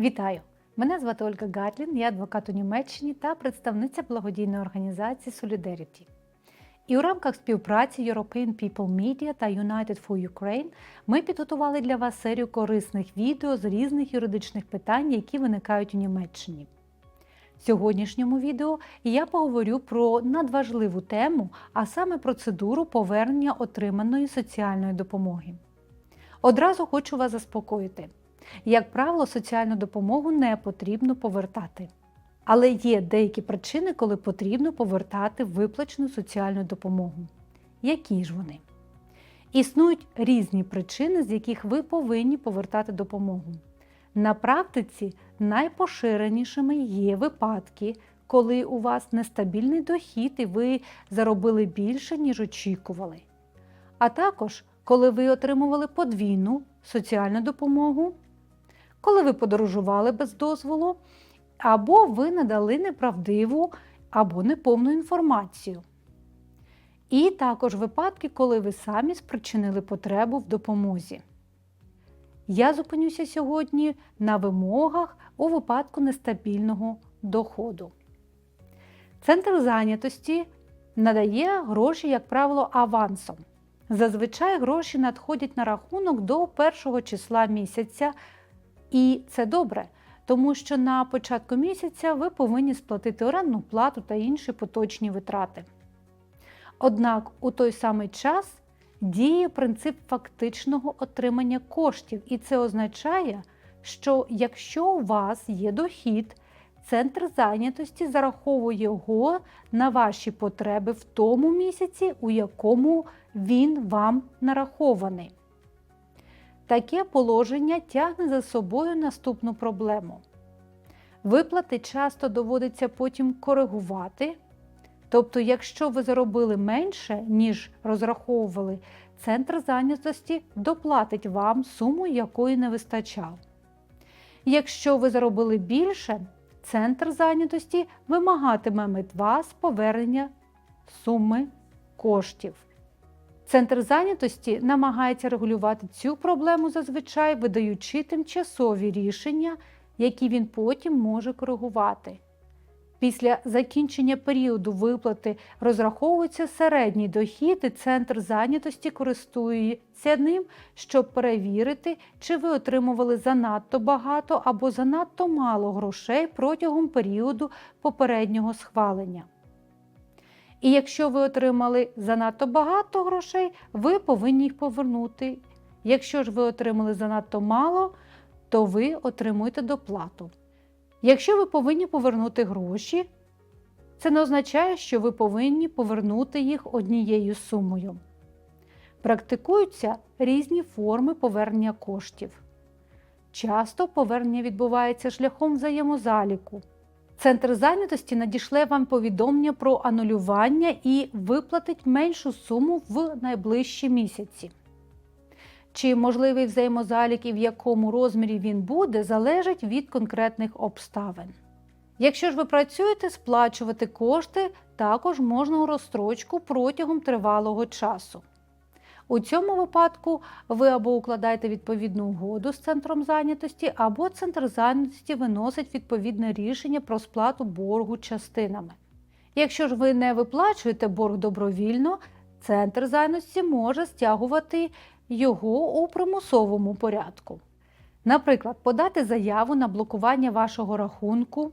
Вітаю! Мене звати Ольга Гатлін, я адвокат у Німеччині та представниця благодійної організації Solidarity. І у рамках співпраці European People Media та United for Ukraine ми підготували для вас серію корисних відео з різних юридичних питань, які виникають у Німеччині. В сьогоднішньому відео я поговорю про надважливу тему, а саме процедуру повернення отриманої соціальної допомоги. Одразу хочу вас заспокоїти. Як правило, соціальну допомогу не потрібно повертати. Але є деякі причини, коли потрібно повертати виплачену соціальну допомогу. Які ж вони? Існують різні причини, з яких ви повинні повертати допомогу. На практиці найпоширенішими є випадки, коли у вас нестабільний дохід і ви заробили більше, ніж очікували. А також коли ви отримували подвійну соціальну допомогу, коли ви подорожували без дозволу, або ви надали неправдиву або неповну інформацію. І також випадки, коли ви самі спричинили потребу в допомозі. Я зупинюся сьогодні на вимогах у випадку нестабільного доходу. Центр зайнятості надає гроші, як правило, авансом. Зазвичай гроші надходять на рахунок до першого числа місяця, і це добре, тому що на початку місяця ви повинні сплатити орендну плату та інші поточні витрати. Однак у той самий час діє принцип фактичного отримання коштів, і це означає, що якщо у вас є дохід, центр зайнятості зараховує його на ваші потреби в тому місяці, у якому він вам нарахований. Таке положення тягне за собою наступну проблему. Виплати часто доводиться потім коригувати. Тобто, якщо ви заробили менше, ніж розраховували, центр зайнятості доплатить вам суму, якої не вистачало. Якщо ви заробили більше, центр зайнятості вимагатиме від вас повернення суми коштів. Центр зайнятості намагається регулювати цю проблему зазвичай, видаючи тимчасові рішення, які він потім може коригувати. Після закінчення періоду виплати розраховується середній дохід, і центр зайнятості користується ним, щоб перевірити, чи ви отримували занадто багато або занадто мало грошей протягом періоду попереднього схвалення. І якщо ви отримали занадто багато грошей, ви повинні їх повернути. Якщо ж ви отримали занадто мало, то ви отримуєте доплату. Якщо ви повинні повернути гроші, це не означає, що ви повинні повернути їх однією сумою. Практикуються різні форми повернення коштів. Часто повернення відбувається шляхом взаємозаліку. Центр зайнятості надішле вам повідомлення про анулювання і виплатить меншу суму в найближчі місяці. Чи можливий взаємозалік і в якому розмірі він буде, залежить від конкретних обставин. Якщо ж ви працюєте, сплачувати кошти також можна у розстрочку протягом тривалого часу. У цьому випадку ви або укладаєте відповідну угоду з центром зайнятості, або центр зайнятості виносить відповідне рішення про сплату боргу частинами. Якщо ж ви не виплачуєте борг добровільно, центр зайнятості може стягувати його у примусовому порядку. Наприклад, подати заяву на блокування вашого рахунку.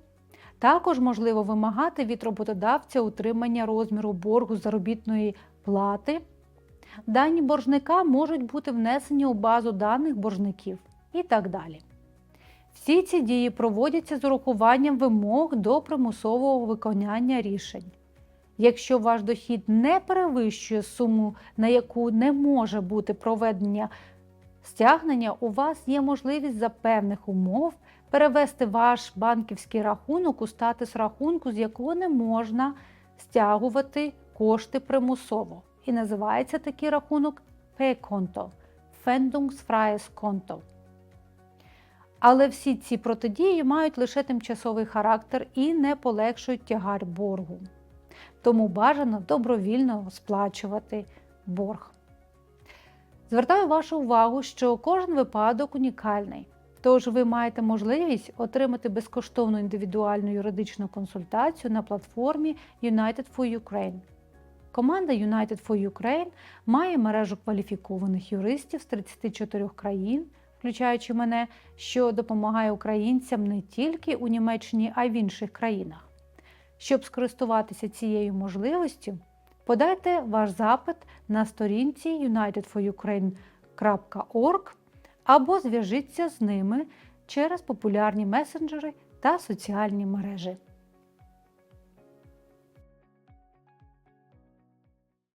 Також можливо вимагати від роботодавця утримання розміру боргу заробітної плати. Дані боржника можуть бути внесені у базу даних боржників і так далі. Всі ці дії проводяться з урахуванням вимог до примусового виконання рішень. Якщо ваш дохід не перевищує суму, на яку не може бути проведення стягнення, у вас є можливість за певних умов перевести ваш банківський рахунок у статус рахунку, з якого не можна стягувати кошти примусово. І називається такий рахунок P-конто Fendungsfreies Konto. Але всі ці протидії мають лише тимчасовий характер і не полегшують тягар боргу. Тому бажано добровільно сплачувати борг. Звертаю вашу увагу, що кожен випадок унікальний. Тож ви маєте можливість отримати безкоштовну індивідуальну юридичну консультацію на платформі United for Ukraine. Команда United for Ukraine має мережу кваліфікованих юристів з 34 країн, включаючи мене, що допомагає українцям не тільки у Німеччині, а й в інших країнах. Щоб скористуватися цією можливістю, подайте ваш запит на сторінці unitedforukraine.org або зв'яжіться з ними через популярні месенджери та соціальні мережі.